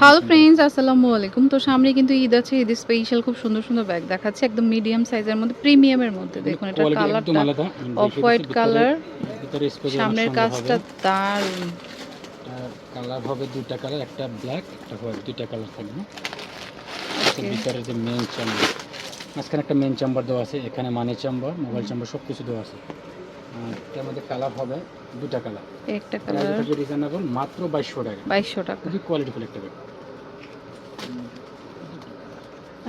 Hello friends আসসালামু আলাইকুম। তো সামনে কিন্তু ঈদ আছে ঈদ স্পেশাল খুব সুন্দর সুন্দর ব্যাগ দেখাচ্ছে একদম মিডিয়াম সাইজের মধ্যে প্রিমিয়ামের মধ্যে। দেখুন এটা কালারটা অফ হোয়াইট কালার সামনের কাজটা দারুণ। কালার হবে দুইটা কালার একটা ব্ল্যাক একটা হোয়াইট দুইটা কালার থাকবে। ভিতরে যে মেন চেম্বার মাঝখানে একটা মেন চেম্বার দেওয়া আছে এখানে মানি চেম্বার মোবাইল চেম্বার সব কিছু দেওয়া আছে। এটার মধ্যে কালার হবে দুটা কালার একটা কালার থাকবে রিজনেবল মাত্র বাইশশো টাকা। বাইশশো টাকা। খুবই কোয়ালিটিফুল একটা ব্যাগ।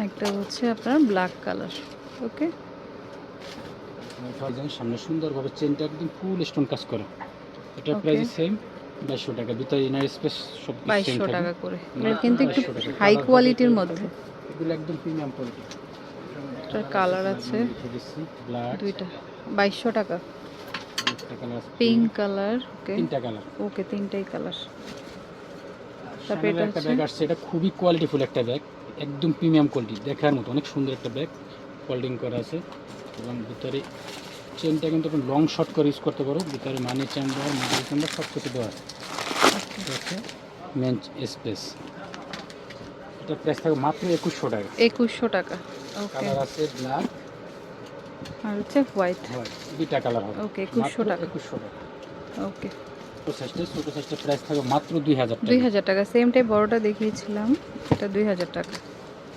একটা হচ্ছে আপনার ব্ল্যাক কালার ওকে সামনে সুন্দরভাবে চেনটা একদম ফুল স্টোন কাজ করা। Okay. প্রাইস সেম বাইশশো টাকা। ভিতরে ইনার স্পেস সব সেম বাইশশো থাকবে টাকা করে। কিন্তু একটু হাই কোয়ালিটির মধ্যে। এগুলো একদম প্রিমিয়াম কোয়ালিটি এটার কালার আছে। ব্ল্যাক দুইটা। বাইশশো টাকা। একটা কালার পিঙ্ক কালার ওকে তিনটা কালার ওকে তিনটাই কালার তারপরে এটা একটা ব্যাগ আসছে এটা খুবই কোয়ালিটিফুল একটা ব্যাগ একদম প্রিমিয়াম কোয়ালিটি দেখার মতো অনেক সুন্দর একটা ব্যাগ ফোল্ডিং করা আছে। এবং ভিতরে চেনটা কিন্তু আপনি লং শর্ট করে ইউজ করতে পারো ভিতরে মানি চেম্বার মোবাইল চেম্বার সব কিছু দেওয়া আছে। মেন স্পেস এটা প্রাইস থাকবে মাত্র একুশশো টাকা। একুশশো টাকা ওকে কালার আছে ব্ল্যাক আর হচ্ছে হোয়াইট দুইটা কালার হবে। ওকে একুশশো টাকা। একুশশো টাকা। ওকে ছোটো সাইজটা প্রাইস থাকবে মাত্র দুই হাজার দুই টাকা হাজার টাকা। সেম টাইপ বড়টা দেখিয়েছিলাম এটা দুই হাজার টাকা।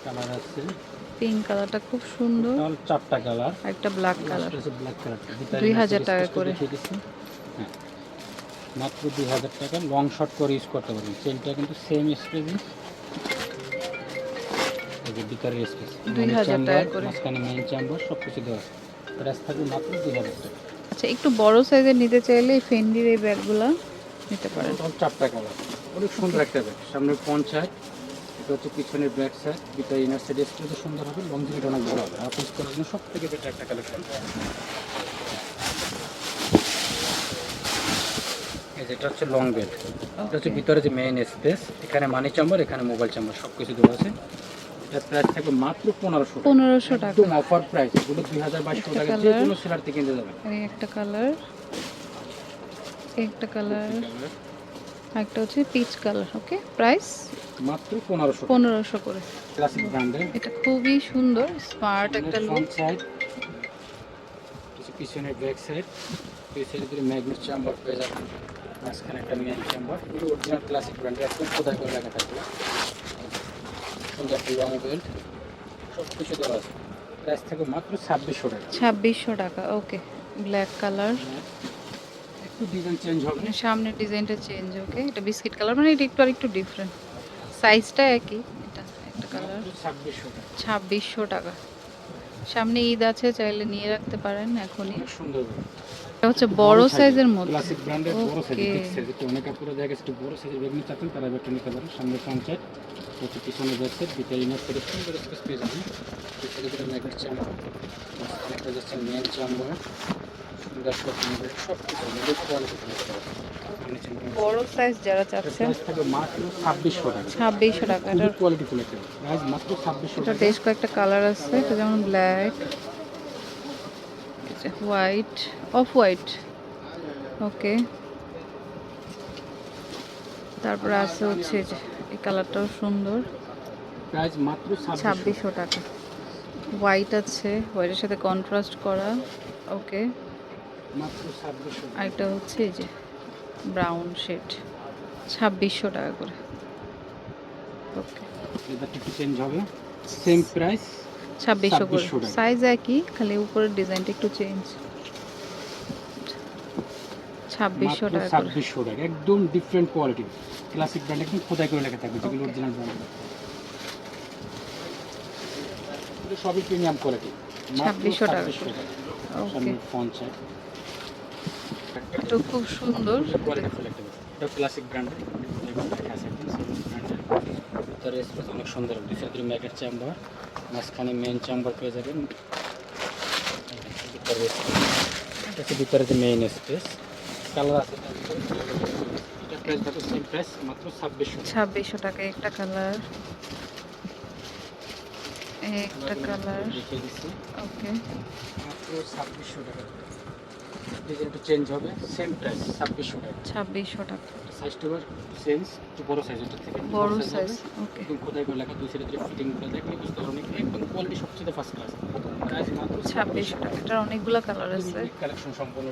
কালার আছে। পিঙ্ক কালারটা খুব সুন্দর। চারটা কালার একটা ব্ল্যাক কালার ব্ল্যাক কালার 2000 টাকা করে। হ্যাঁ। মাত্র দুই হাজার টাকা। লং শর্ট করে ইউজ করতে পারবেন। চেনটা কিন্তু সেম স্পেস এই যে স্পেস 2000 টাকা করে। মাঝখানে মেইন চেম্বার সব কিছু দেওয়া আছে। প্রাইস থাকবে মাত্র দুই হাজার টাকা। আচ্ছা একটু বড় সাইজের নিতে চাইলে এই ফেন্ডির এই ব্যাগগুলো নিতে পারেন। চারটা কালার অনেক সুন্দর একটা ব্যাগ। ফ্রন্ট সাইড এটা হচ্ছে পিছনের ব্যাক সাইড ভিতরে ইনার সাইড স্পেসও সুন্দর হবে লং জিবিটা অনেক ভালো হবে। আর করার জন্য সব থেকে বেটার একটা কালেকশন এটা হচ্ছে লং বেড এটা হচ্ছে ভিতরে যে মেইন স্পেস এখানে মানি চাম্বার এখানে মোবাইল চাম্বার সব কিছু দেওয়া আছে। এটার প্রাইস থাকবে মাত্র পনেরোশো পনেরোশো টাকা। একদম অফার প্রাইস এগুলো দুই হাজার বাইশশো একটা টাকা যে কোনো সেলার থেকে কিনতে যাবেন। এই একটা কালার একটা কালার একটা হচ্ছে পিচ কালার ওকে প্রাইস মাত্র পনেরোশো পনেরোশো করে। ক্লাসিক ব্র্যান্ডের এটা খুবই সুন্দর স্মার্ট একটা লুক সাইড পিছনের ব্যাক সাইড পিছনে দুটো ম্যাগনেট চেম্বার পেয়ে যাবেন। মাঝখানে একটা মেন চেম্বার অরিজিনাল ক্লাসিক ব্র্যান্ডের একদম খোদাই করে লেখা থাকবে? সুন্দর লং বেল্ট সব কিছু দেওয়া আছে। প্রাইস থাকবে মাত্র ছাব্বিশশো টাকা। ছাব্বিশশো টাকা ওকে। ব্ল্যাক কালার একটু ডিজাইন চেঞ্জ হবে। মানে সামনের ডিজাইনটা চেঞ্জ ওকে। এটা বিস্কিট কালার মানে এটা একটু আর একটু ডিফারেন্ট সাইজটা একই এটা একটা কালার ছাব্বিশশো টাকা। ছাব্বিশশো টাকা। সামনে ঈদ আছে চাইলে নিয়ে রাখতে পারেন এখনই। সুন্দর। এটা হচ্ছে বড় সাইজের মধ্যে। ক্লাসিক ব্র্যান্ডের বড় সাইজ Okay. বিগ সাইজ একটু অনেক কাপড়ে জায়গা একটু বড় সাইজের ব্যাগ নিতে চাচ্ছেন তারা ব্যাগটা নিতে পারেন সামনে সাইড হচ্ছে পিছনে সাইড সুন্দর স্পেস পেয়ে যাবেন। পিছনে দুটো ম্যাগনেট চাম্বার একটা যাচ্ছে মেন চাম্বার সুন্দর সব কিছু কোয়ালিটি বড় সাইজ যারা চাচ্ছেন। মাত্র ছাব্বিশশো টাকা। ছাব্বিশশো টাকা এটার কোয়ালিটি ফুল একটা প্রাইস মাত্র ছাব্বিশশো এটা বেশ কয়েকটা কালার আছে এটা যেমন black white off white okay তারপরে আছে হচ্ছে এই কালারটাও সুন্দর। প্রাইস মাত্র ছাব্বিশশো। টাকা। হোয়াইট আছে হোয়াইটের সাথে কন্ট্রাস্ট করা ওকে আরেকটা হচ্ছে এই যে ব্রাউন শেড ছাব্বিশশো টাকা করে। ওকে চেঞ্জ হবে। সেম প্রাইস ছাব্বিশশো করে। 2600 সাইজ একই খালি উপরের ডিজাইনটা একটু চেঞ্জ ছাব্বিশশো টাকা ছাব্বিশশো টাকা। একদম ডিফারেন্ট কোয়ালিটি ক্লাসিক ব্র্যান্ড একদম খোদাই করে লেখা থাকবে যেগুলো অরিজিনাল ব্র্যান্ড সবই প্রিমিয়াম কোয়ালিটি 2600 টাকা ওকে ফোন চাই এটা খুব সুন্দর। এটা ক্লাসিক ব্র্যান্ড। ভিতরে স্পেস অনেক সুন্দর। দুই সাইডে ম্যাগনেট চেম্বার মাঝখানে মেইন চেম্বার পেয়ে যাবেন। এটা ভিতরে যে মেইন স্পেস কালার আছে। এটা প্রাইস থাকবে সেম প্রাইস মাত্র ছাব্বিশশো। ছাব্বিশশো টাকা একটা কালার। একটা কালার। ওকে। মাত্র ছাব্বিশশো টাকা। ডিজাইন একটু চেঞ্জ হবে সেম প্রাইস ছাব্বিশশো টাকা। ছাব্বিশশো টাকা। সাইজটা চেঞ্জ একটু বড় সাইজ এটার থেকে বড় সাইজ ওকে কোথায় করে লেখা দুই সাইডে ফিটিং করে দেখলে বুঝতে পারবেন একদম কোয়ালিটি সবচেয়ে ফার্স্ট ক্লাস প্রাইস মাত্র ছাব্বিশশো টাকা। এটার অনেকগুলো কালার আছে। কালেকশন সম্পূর্ণ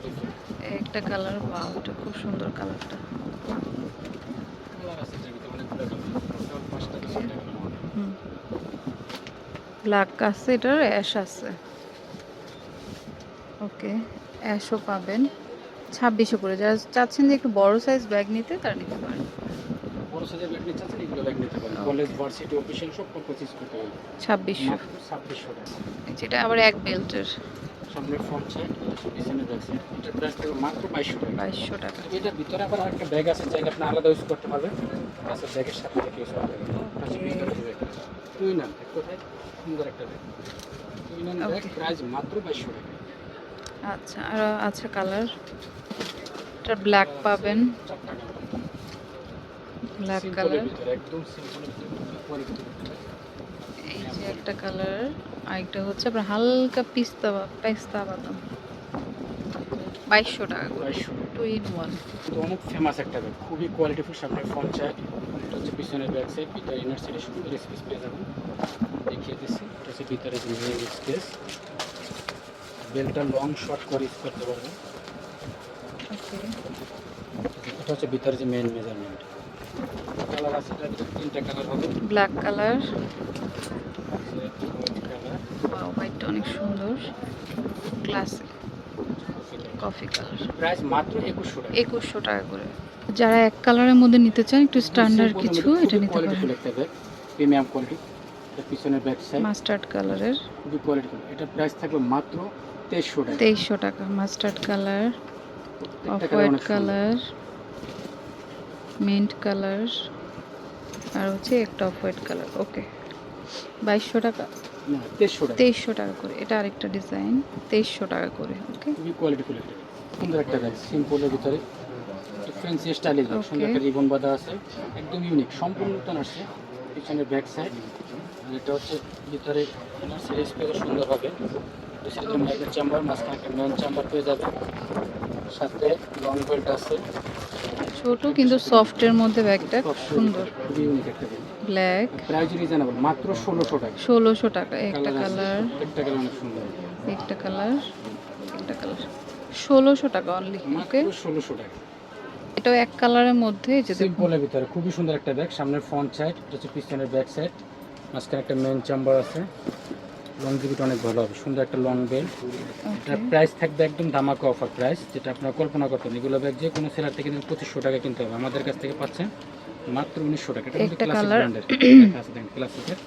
একটা কালার বা ওটা খুব সুন্দর কালারটা ব্ল্যাক আছে এটার অ্যাশ আছে। ওকে অ্যাশও পাবেন। ছাব্বিশশো করে। যারা চাচ্ছেন যে একটু বড় সাইজ ব্যাগ নিতে তারা নিতে পারেন। বড় সাইজের ব্যাগ নিতে চাচ্ছেন এগুলো ব্যাগ নিতে পারেন। কলেজ ভার্সিটি অফিসিয়াল সব করতে পারবেন ছাব্বিশশো। যেটা আবার এক বেল্টের সামনে ফ্রন্ট সাইড পিছনে ব্যাক সাইড এটার প্রাইস মাত্র বাইশশো টাকা। বাইশশো টাকা। এটার ভিতরে আবার আরেকটা ব্যাগ আছে আপনি আলাদা ইউজ করতে পারবেন। আচ্ছা ব্যাগের সাথে রেখে ইউজ করতে পারবেন। আচ্ছা তুই না কোথায়? সুন্দর একটা ব্যাগ তুই না ব্যাগ প্রাইস মাত্র বাইশশো টাকা। আচ্ছা আর আছে কালার এটা ব্ল্যাক পাবেন। ব্ল্যাক কালার এই যে একটা কালার আরেকটা হচ্ছে আপনার হালকা পিস্তা পেস্তা বাদাম। বাইশশো টাকা করে। টু ইন ওয়ান অনেক ফেমাস একটা ব্যাগ খুবই কোয়ালিটিফুল সামনে ফ্রন্ট সাইড এটা হচ্ছে পিছনের ব্যাক সাইড ভিতরে ইনার সাইডে সুন্দর স্পেস পেয়ে যাবেন। দেখিয়ে দিচ্ছি এটা হচ্ছে ভিতরে স্পেস বেলটা লং শর্ট করে ইউজ করতে পারবেন। এটা হচ্ছে ভিতরে যে মেইন মেজারমেন্ট কালার আছে তিনটা কালার হবে। ব্ল্যাক কালার হোয়াইটটা অনেক সুন্দর। ক্লাসিক কফি কালার প্রাইস মাত্র একুশশো টাকা। একুশশো টাকা করে। যারা এক কালারের মধ্যে নিতে চান একটু স্ট্যান্ডার্ড কিছু এটা নিতে পারেন। প্রিমিয়াম কোয়ালিটি এটা পিছনের ব্যাক সাইড মাস্টার্ড কালারের খুবই কোয়ালিটিফুল এটা প্রাইস থাকবে মাত্র তেইশশো টাকা। তেইশশো টাকা। Mustard colour off white colour mint colour আর হচ্ছে একটা অফ হোয়াইট কালার ওকে বাইশশো টাকা। না তেইশশো টাকা। তেইশশো টাকা করে। এটা আরেকটা ডিজাইন তেইশশো টাকা করে। ওকে খুবই কোয়ালিটিফুল একটা সুন্দর একটা ব্যাগ সিম্পলের ভিতরে। ফ্যান্সি স্টাইলিশ সুন্দর একটা রিবন বাঁধা আছে। একদম ইউনিক সম্পূর্ণ নতুন আসছে। পিছনের ব্যাক সাইড আর এটা হচ্ছে ভিতরে আপনার সাইড স্পেস সুন্দর হবে। ম্যাগনেট চেম্বার মাঝখানে একটা মেন চেম্বার পেয়ে যাবে। সাথে লং বেল্ট আছে। ছোট কিন্তু সফটের মধ্যে ব্যাগটা সুন্দর। একটা ব্ল্যাক প্রাইস রিজনেবল মাত্র ষোলোশো টাকা। ষোলোশো টাকা একটা কালার প্রত্যেকটা কালার অনেক সুন্দর। একটা কালার একটা কালার ষোলোশো টাকা অনলি ওকে ষোলোশো টাকা। এটাও এক কালারের মধ্যে যে সিম্পলের ভিতরে খুবই সুন্দর একটা ব্যাগ সামনের ফ্রন্ট সাইড এটা হচ্ছে পিছনের ব্যাক সাইড মাঝখানে একটা মেন চেম্বার আছে। লং জিবিটা অনেক ভালো হবে সুন্দর একটা লং বেল্ট এটার প্রাইস থাকবে একদম ধামাকা অফার প্রাইস যেটা আপনারা কল্পনা করতেন এগুলো ব্যাগ যে কোনো সেলার থেকে কিন্তু পঁচিশশো টাকা কিনতে হবে। আমাদের কাছ থেকে পাচ্ছেন মাত্র উনিশশো টাকা। এটা কিন্তু ক্লাসিক ব্র্যান্ডের আছে দেখেন ক্লাসিকের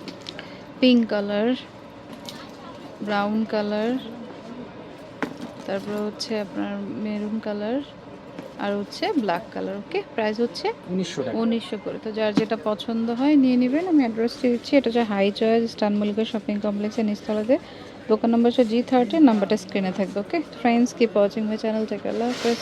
পিঙ্ক কালার ব্রাউন কালার তারপরে হচ্ছে আপনার মেরুন কালার আর হচ্ছে ব্ল্যাক কালার ওকে প্রাইস হচ্ছে উনিশশো করে। তো যার যেটা পছন্দ হয় নিয়ে নেবেন। আমি অ্যাড্রেসটি দিচ্ছি। এটা হচ্ছে হাই চয়েস স্টানমলিকা শপিং কমপ্লেক্সের নিস্তলাতে। দোকান নম্বর হচ্ছে জি থার্টি নাম্বারটা স্ক্রিনে থাকবে okay friends keep watching my channel থেকে আল্লাহ হাফেজ।